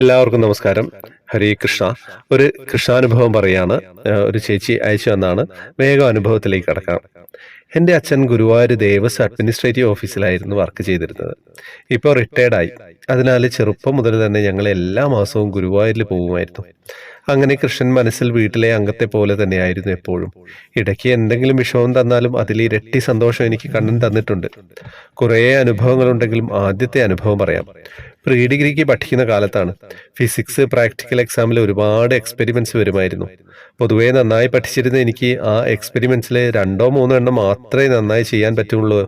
എല്ലാവർക്കും നമസ്കാരം. ഹരേ കൃഷ്ണ. ഒരു കൃഷ്ണാനുഭവം പറയാണ്. ഒരു ചേച്ചി അയച്ചു വന്നാണ് വേഗം അനുഭവത്തിലേക്ക് കടക്കാം. എന്റെ അച്ഛൻ ഗുരുവായൂർ ദേവസ്വം അഡ്മിനിസ്ട്രേറ്റീവ് ഓഫീസിലായിരുന്നു വർക്ക് ചെയ്തിരുന്നത്. ഇപ്പോൾ റിട്ടയർഡായി അതിനാൽ ചെറുപ്പം മുതൽ തന്നെ ഞങ്ങൾ എല്ലാ മാസവും ഗുരുവായൂരിൽ പോകുമായിരുന്നു. അങ്ങനെ കൃഷ്ണൻ മനസ്സിൽ വീട്ടിലെ അംഗത്തെ പോലെ തന്നെയായിരുന്നു എപ്പോഴും. ഇടയ്ക്ക് എന്തെങ്കിലും വിഷമം തന്നാലും അതിൽ ഇരട്ടി സന്തോഷം എനിക്ക് കണ്ണൻ തന്നിട്ടുണ്ട്. കുറേ അനുഭവങ്ങളുണ്ടെങ്കിലും ആദ്യത്തെ അനുഭവം പറയാം. പ്രീ ഡിഗ്രിക്ക് പഠിക്കുന്ന കാലത്താണ്. ഫിസിക്സ് പ്രാക്ടിക്കൽ എക്സാമിൽ ഒരുപാട് എക്സ്പെരിമെന്റ്സ് വരുമായിരുന്നു. പൊതുവേ നന്നായി പഠിച്ചിരുന്ന എനിക്ക് ആ എക്സ്പെരിമെന്റ്സിലെ രണ്ടോ മൂന്നോ എണ്ണം മാത്രമേ നന്നായി ചെയ്യാൻ പറ്റുള്ളൂ.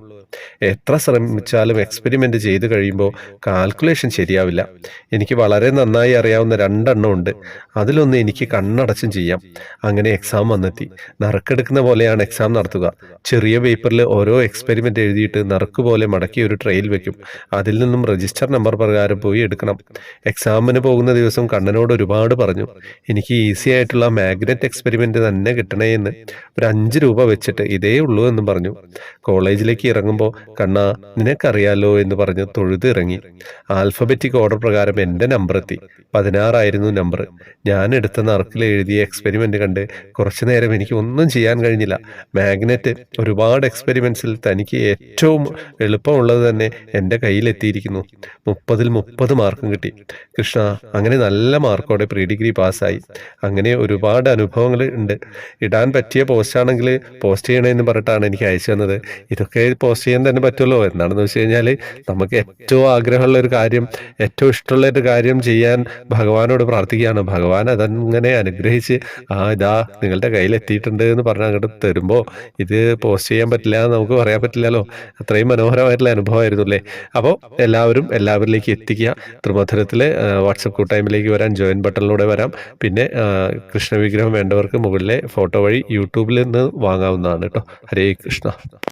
എത്ര ശ്രമിച്ചാലും എക്സ്പെരിമെന്റ് ചെയ്ത് കഴിയുമ്പോൾ കാൽക്കുലേഷൻ ശരിയാവില്ല. എനിക്ക് വളരെ നന്നായി അറിയാവുന്ന രണ്ടെണ്ണം ഉണ്ട്. അതിലൊന്ന് എനിക്ക് കണ്ണടച്ചും ചെയ്യാം. അങ്ങനെ എക്സാം വന്നെത്തി. നറുക്കെടുക്കുന്ന പോലെയാണ് എക്സാം നടത്തുക. ചെറിയ പേപ്പറിൽ ഓരോ എക്സ്പെരിമെന്റ് എഴുതിയിട്ട് നറുക്ക് പോലെ മടക്കി ഒരു ട്രെയിൽ വെക്കും. അതിൽ നിന്നും രജിസ്റ്റർ നമ്പർ പ്രകാരം പോയി എടുക്കണം. എക്സാമിന് പോകുന്ന ദിവസം കണ്ണനോട് ഒരുപാട് പറഞ്ഞു. എനിക്ക് ഈസി ആയിട്ടുള്ള മാഗ്നറ്റ് എക്സ്പെരിമെന്റ് തന്നെ കിട്ടണേ എന്ന് ഒരു അഞ്ച് രൂപ വെച്ചിട്ട് ഇതേ ഉള്ളൂ എന്ന് പറഞ്ഞു. കോളേജിലേക്ക് ഇറങ്ങുമ്പോൾ കണ്ണ നിനക്കറിയാലോ എന്ന് പറഞ്ഞ് തൊഴുത് ഇറങ്ങി. ആൽഫബറ്റിക് ഓർഡർ പ്രകാരം എന്റെ നമ്പർ എത്തി പതിനാറായിരുന്നു നമ്പർ. ഞാൻ എടുത്ത നറുക്കിൽ എഴുതിയ എക്സ്പെരിമെന്റ് കണ്ട് കുറച്ചു നേരം എനിക്ക് ഒന്നും ചെയ്യാൻ കഴിഞ്ഞില്ല. മാഗ്നറ്റ് ഒരുപാട് എക്സ്പെരിമെൻസിൽ തനിക്ക് ഏറ്റവും എളുപ്പമുള്ളത് തന്നെ എന്റെ കയ്യിലെത്തിയിരിക്കുന്നു. മുപ്പതിൽ മുപ്പത് മാർക്കും കിട്ടി. കൃഷ്ണ അങ്ങനെ നല്ല മാർക്കോടെ പ്രീ ഡിഗ്രി പാസ്സായി. അങ്ങനെ ഒരുപാട് അനുഭവങ്ങൾ ഉണ്ട്. ഇടാൻ പറ്റിയ പോസ്റ്റാണെങ്കിൽ പോസ്റ്റ് ചെയ്യണമെന്ന് പറഞ്ഞിട്ടാണ് എനിക്ക് അയച്ചു തന്നത്. ഇതൊക്കെ പോസ്റ്റ് ചെയ്യാൻ തന്നെ പറ്റുമല്ലോ എന്താണെന്ന് വെച്ച് കഴിഞ്ഞാൽ നമുക്ക് ഏറ്റവും ആഗ്രഹമുള്ള ഒരു കാര്യം ഏറ്റവും ഇഷ്ടമുള്ള ഒരു കാര്യം ചെയ്യാൻ ഭഗവാനോട് പ്രാർത്ഥിക്കുകയാണ്. ഭഗവാൻ അതങ്ങനെ അനുഗ്രഹിച്ച് ആ ഇതാ നിങ്ങളുടെ കയ്യിൽ എത്തിയിട്ടുണ്ട് എന്ന് പറഞ്ഞ് അങ്ങോട്ട് തരുമ്പോൾ ഇത് പോസ്റ്റ് ചെയ്യാൻ പറ്റില്ല എന്ന് നമുക്ക് പറയാൻ പറ്റില്ലല്ലോ. അത്രയും മനോഹരമായിട്ടുള്ള അനുഭവമായിരുന്നു അല്ലേ? അപ്പോൾ എല്ലാവരും എല്ലാവരിലേക്ക് എത്തിക്കുക. ത്രിമധുരത്തിൽ വാട്സപ്പ് കൂട്ടായ്മയിലേക്ക് വരാൻ ജോയിൻ ബട്ടണിലൂടെ വരാം. പിന്നെ കൃഷ്ണവിഗ്രഹം വേണ്ടവർക്ക് മുകളിലെ ഫോട്ടോ വഴി യൂട്യൂബിൽ നിന്ന് വാങ്ങാവുന്നതാണ് കേട്ടോ. ഹരേ കൃഷ്ണ.